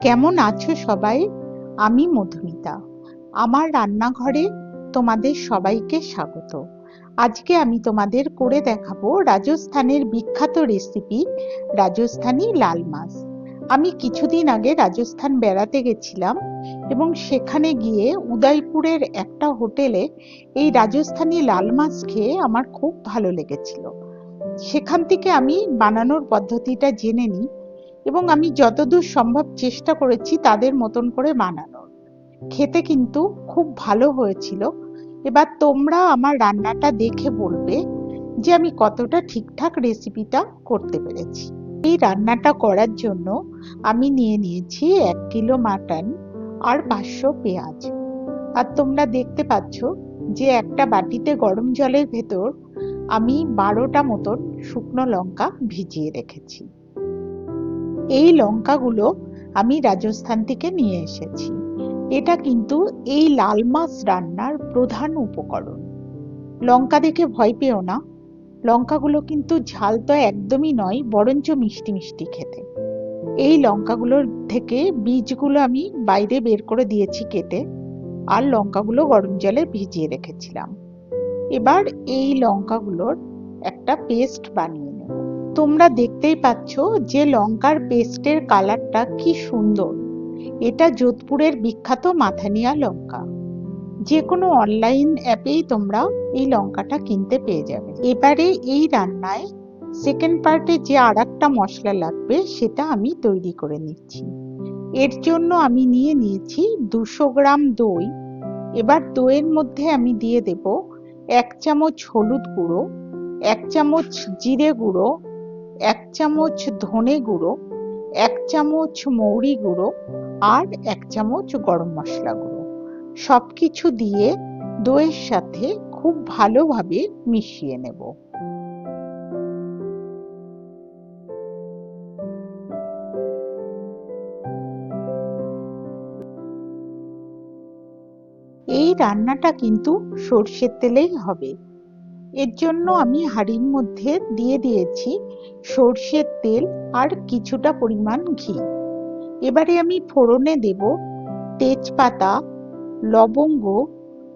কেমন আছো সবাই? আমি মধুমিতা। আমার রান্নাঘরে তোমাদের সবাইকে স্বাগত। আজকে আমি তোমাদের করে দেখাবো রাজস্থানের বিখ্যাত রেসিপি রাজস্থানি লাল মাছ। আমি কিছুদিন আগে রাজস্থান বেড়াতে গেছিলাম এবং সেখানে গিয়ে উদয়পুরের একটা হোটেলে এই রাজস্থানি লাল মাছ খেয়ে আমার খুব ভালো লেগেছিল। সেখান থেকে আমি বানানোর পদ্ধতিটা জেনে নিই। এবং আমি যতদূর সম্ভব চেষ্টা করেছি তাদের মতন করে বানানোর। খেতে কিন্তু খুব ভালো হয়েছিল। এবার তোমরা আমার রান্নাটা দেখে বলবে যে আমি কতটা ঠিকঠাক রেসিপিটা করতে পেরেছি। এই রান্নাটা করার জন্য আমি নিয়ে নিয়েছি এক কিলো মাটন আর পাঁচশো পেঁয়াজ। আর তোমরা দেখতে পাচ্ছ যে একটা বাটিতে গরম জলের ভেতর আমি বারোটা মতন শুকনো লঙ্কা ভিজিয়ে রেখেছি। এই লঙ্কাগুলো আমি রাজস্থান থেকে নিয়ে এসেছি। এটা কিন্তু এই লাল মাছ রান্নার প্রধান উপকরণ। লঙ্কা দেখে ভয় পেও না। লঙ্কাগুলো কিন্তু ঝাল তো একদমই নয়, বরঞ্চ মিষ্টি মিষ্টি খেতে। এই লঙ্কাগুলোর থেকে বীজগুলো আমি বাইরে বের করে দিয়েছি কেটে, আর লঙ্কাগুলো গরম জলে ভিজিয়ে রেখেছিলাম। এবার এই লঙ্কাগুলোর একটা পেস্ট বানিয়ে নেব। তোমরা দেখতেই পাচ্ছ যে লঙ্কার পেস্টের কালারটা কি সুন্দর। এটা যোধপুরের বিখ্যাত মাথানিয়া লঙ্কা। যে কোনো অনলাইন অ্যাপেই তোমরা এই লঙ্কাটা কিনতে পেয়ে যাবে। এবারে এই রান্নায় সেকেন্ড পার্টে যে আর একটা মশলা লাগবে, সেটা আমি তৈরি করে নিচ্ছি। এর জন্য আমি নিয়ে নিয়েছি দুশো গ্রাম দই। এবার দইয়ের মধ্যে আমি দিয়ে দেব এক চামচ হলুদ গুঁড়ো, এক চামচ জিরে গুঁড়ো এক চামচ ধনে গুঁড়ো, এক চামচ মৌরি গুঁড়ো আর এক চামচ গরম মশলা গুঁড়ো। সব কিছু দিয়ে দইয়ের সাথে খুব ভালোভাবে মিশিয়ে নেব। এই রান্নাটা কিন্তু সর্ষের তেলেই হবে। এর জন্য আমি হাঁড়ির মধ্যে দিয়ে দিয়েছি সর্ষের তেল আর কিছুটা পরিমাণ ঘি। এবারে আমি ফোড়নে দেব তেজপাতা, লবঙ্গ,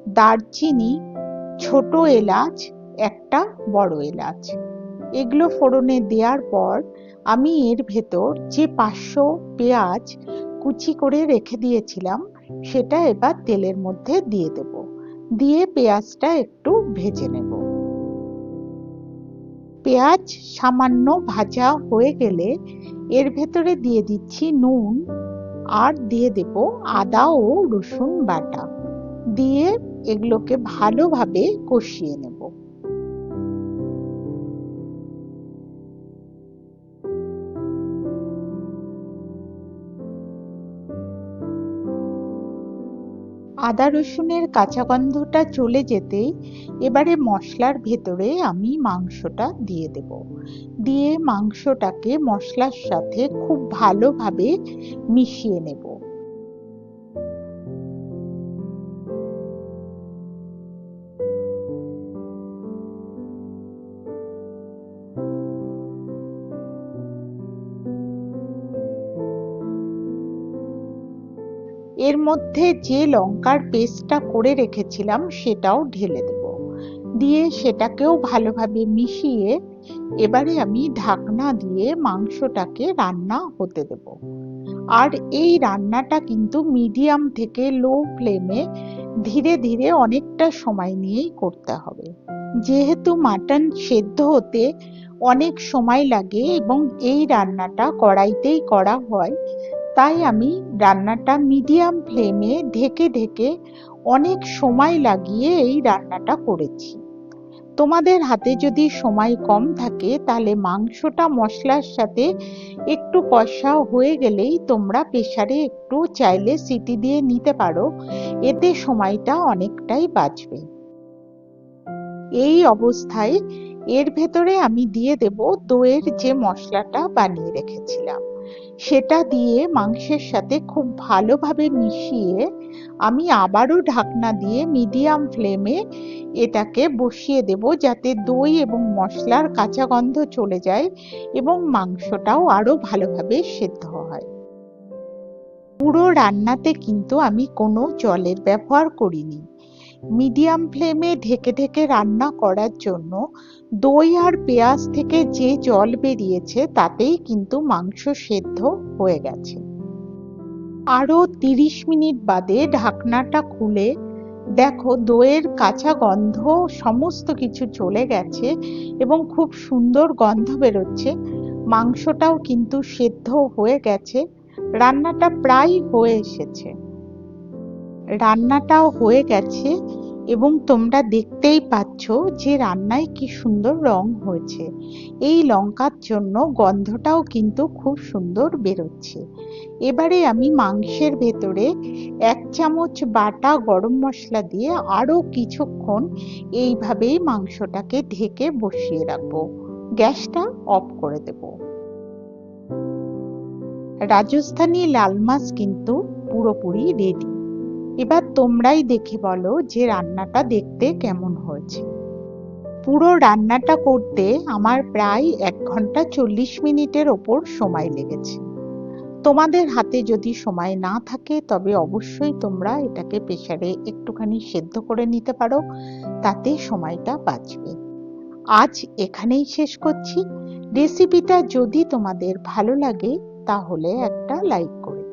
দারচিনি, ছোট এলাচ, একটা বড় এলাচ। এগুলো ফোড়নে দেওয়ার পর আমি এর ভেতর যে পাঁচশো পেঁয়াজ কুচি করে রেখে দিয়েছিলাম, সেটা এবার তেলের মধ্যে দিয়ে দেব। দিয়ে পেঁয়াজটা একটু ভেজে নেব। পেঁয়াজ সামান্য ভাজা হয়ে গেলে এর ভেতরে দিয়ে দিচ্ছি নুন আর দিয়ে দেব আদা ও রসুন বাটা। দিয়ে এগুলোকে ভালোভাবে কষিয়ে নেব। আদা রসুনের কাঁচা গন্ধটা চলে যেতেই এবারে মশলার ভেতরে আমি মাংসটা দিয়ে দেব। দিয়ে মাংসটাকে মশলার সাথে খুব ভালোভাবে মিশিয়ে নেব। এর মধ্যে যে লঙ্কার পেস্টটা করে রেখেছিলাম সেটাও ঢেলে দেব। দিয়ে সেটাকেও ভালোভাবে মিশিয়ে এবারে আমি ঢাকনা দিয়ে মাংসটাকে রান্না হতে দেব। আর এই রান্নাটা কিন্তু মিডিয়াম থেকে লো ফ্লেমে ধীরে ধীরে অনেকটা সময় নিয়েই করতে হবে। যেহেতু মাটন সেদ্ধ হতে অনেক সময় লাগে এবং এই রান্নাটা কড়াইতেই করা হয় তাই আমি রান্নাটা মিডিয়াম ফ্লেমে ঢেকে ঢেকে অনেক সময় লাগিয়ে এই রান্নাটা করেছি। তোমাদের হাতে যদি সময় কম থাকে, তাহলে মাংসটা মশলার সাথে একটু কষা হয়ে গেলেই তোমরা প্রেসারে একটু চাইলে সিটি দিয়ে নিতে পারো, এতে সময়টা অনেকটাই বাঁচবে। এই অবস্থায় এর ভেতরে আমি দিয়ে দেব দইয়ের যে মশলাটা বানিয়ে রেখেছিলাম। সেটা দিয়ে মাংসের সাথে খুব ভালোভাবে মিশিয়ে আমি আবারও ঢাকনা দিয়ে মিডিয়াম ফ্লেমে এটাকে বসিয়ে দেব যাতে দই এবং মশলার কাঁচা গন্ধ চলে যায় এবং মাংসটাও আরও ভালোভাবে সেদ্ধ হয়। পুরো রান্নাতে কিন্তু আমি কোনো জলের ব্যবহার করিনি। মিডিয়াম ফ্লেমে ঢেকে ঢেকে রান্না করার জন্য দই আর পেঁয়াজ থেকে যে জল বেরিয়েছে তাতেই কিন্তু মাংস সেদ্ধ হয়ে গেছে। আরও তিরিশ মিনিট বাদে ঢাকনাটা খুলে দেখো দইয়ের কাঁচা গন্ধ সমস্ত কিছু চলে গেছে এবং খুব সুন্দর গন্ধ বেরোচ্ছে। মাংসটাও কিন্তু সেদ্ধ হয়ে গেছে। রান্নাটা প্রায় হয়ে এসেছে। রান্নাটাও হয়ে গেছে এবং তোমরা দেখতেই পাচ্ছ যে রান্নায় কি সুন্দর রং হয়েছে। এই লঙ্কার জন্য গন্ধটাও কিন্তু খুব সুন্দর বেরোচ্ছে। এবারে আমি মাংসের ভেতরে এক চামচ বাটা গরম মশলা দিয়ে আরও কিছুক্ষণ এইভাবেই মাংসটাকে ঢেকে বসিয়ে রাখব। গ্যাসটা অফ করে দেব। রাজস্থানী লাল মাছ কিন্তু পুরোপুরি রেডি এবার তোমরাই দেখে বলো যে রান্নাটা দেখতে কেমন হয়েছে। পুরো রান্নাটা করতে আমার প্রায় এক ঘণ্টা চল্লিশ মিনিটের ওপর সময় লেগেছে। তোমাদের হাতে যদি সময় না থাকে, তবে অবশ্যই তোমরা এটাকে প্রেসারে একটুখানি সেদ্ধ করে নিতে পারো, তাতে সময়টা বাঁচবে। আজ এখানেই শেষ করছি। রেসিপিটা যদি তোমাদের ভালো লাগে, তাহলে একটা লাইক করে